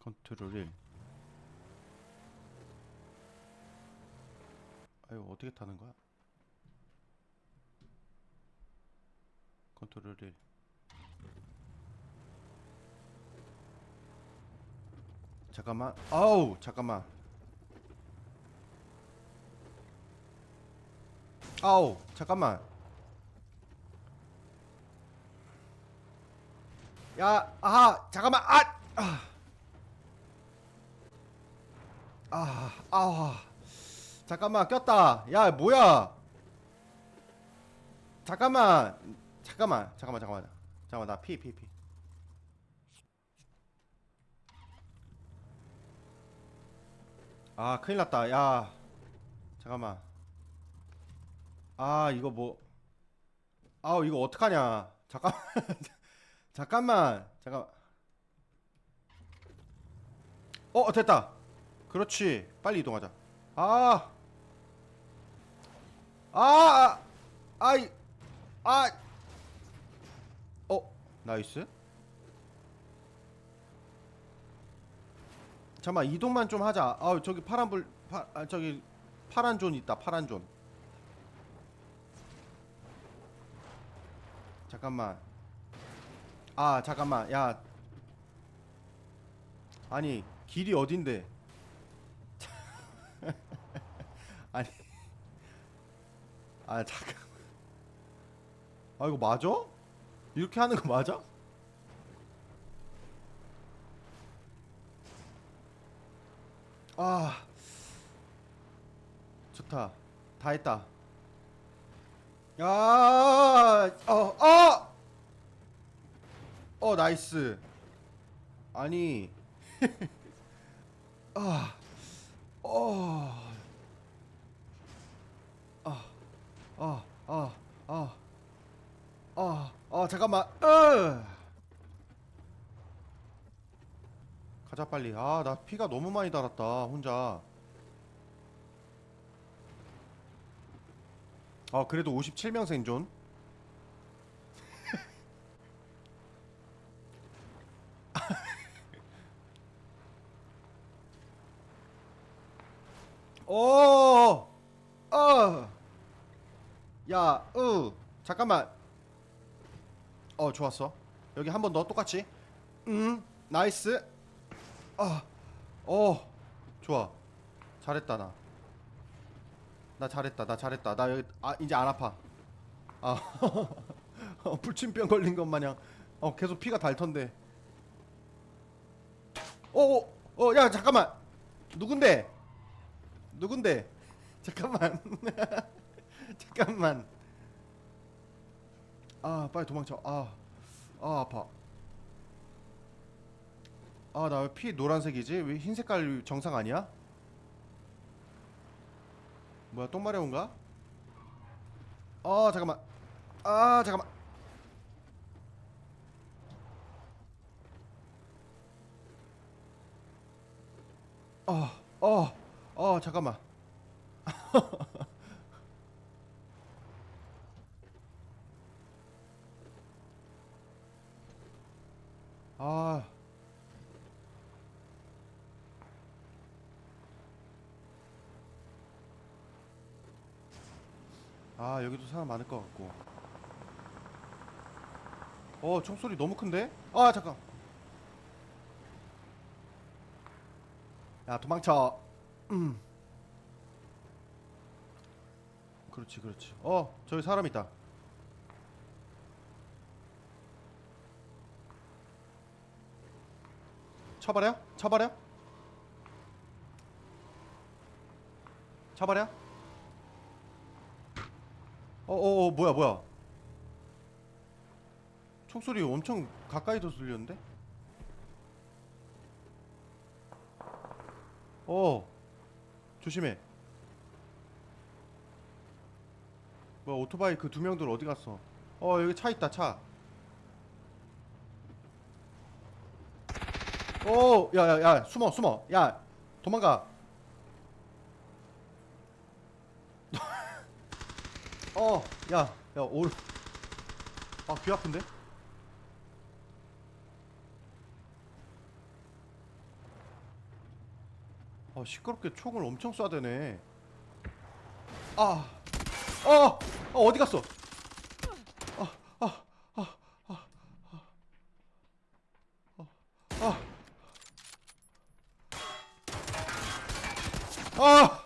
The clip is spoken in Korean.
컨트롤 1 아유 어떻게 타는 거야? 컨트롤 1 잠깐만. 아우 잠깐만. 아우 잠깐만. 야, 아, 잠깐만, 아, 아, 아, 아, 잠깐만, 꼈다. 야, 뭐야? 잠깐만, 잠깐만, 잠깐만, 잠깐만, 잠깐만, 나 피, 피, 피. 아, 큰일 났다. 야, 잠깐만. 아, 이거 뭐, 아우, 이거 어떡하냐. 잠깐. 잠깐만 잠깐 어 됐다 그렇지 빨리 이동하자 아 아, 아, 아이, 아, 어, 나이스. 잠깐만 이동만 좀 하자. 아, 저기 파란 불, 파, 아, 저기 파란 존 있다. 파란 존. 잠깐만. 아 잠깐만 야 아니 길이 어딘데 아니. 아 잠깐. 아 이거 맞아? 이렇게 하는 거 맞아? 아. 좋다. 다 했다. 야어어! 어 나이스. 아니. 아. 어. 아, 아, 아, 아, 아, 아, 잠깐만, 으! 가자 빨리. 아, 나 피가 너무 많이 달았다, 혼자. 아, 그래도 57명 생존. 오! 어! 야, 으, 잠깐만. 어, 좋았어. 여기 한 번 더 똑같이. 음, 나이스. 아, 어, 좋아. 잘했다 나. 나 잘했다. 나 잘했다. 나 여기 아 이제 안 아파. 아, 어, 불침병 걸린 것 마냥. 어, 계속 피가 닳던데. 어, 어, 어, 야, 잠깐만. 누군데? 누군데? 잠깐만. 잠깐만. 아, 빨리 도망쳐. 아, 아 아파. 아, 나 왜 피 노란색이지? 왜 흰 색깔 정상 아니야? 뭐야, 똥 마려운가? 아, 잠깐만. 아, 잠깐만. 아, 어, 어, 잠깐만. 아. 아, 여기도 사람 많을 것 같고. 어, 총소리 너무 큰데? 아, 잠깐. 야, 도망쳐. 음. 그렇지, 그렇지. 어, 저기 사람 있다. 쳐버려? 쳐버려? 쳐버려? 어어어 어, 뭐야 뭐야 총소리 엄청 가까이서 들렸는데? 어 조심해 뭐야 오토바이 그 두 명들 어디 갔어 어 여기 차 있다 차 오, 야, 야, 야, 숨어, 숨어. 야, 도망가. 어, 야, 야, 올. 아, 귀 아픈데? 어 시끄럽게 총을 엄청 쏴대네 아 어! 어 어디 갔어 아! Oh,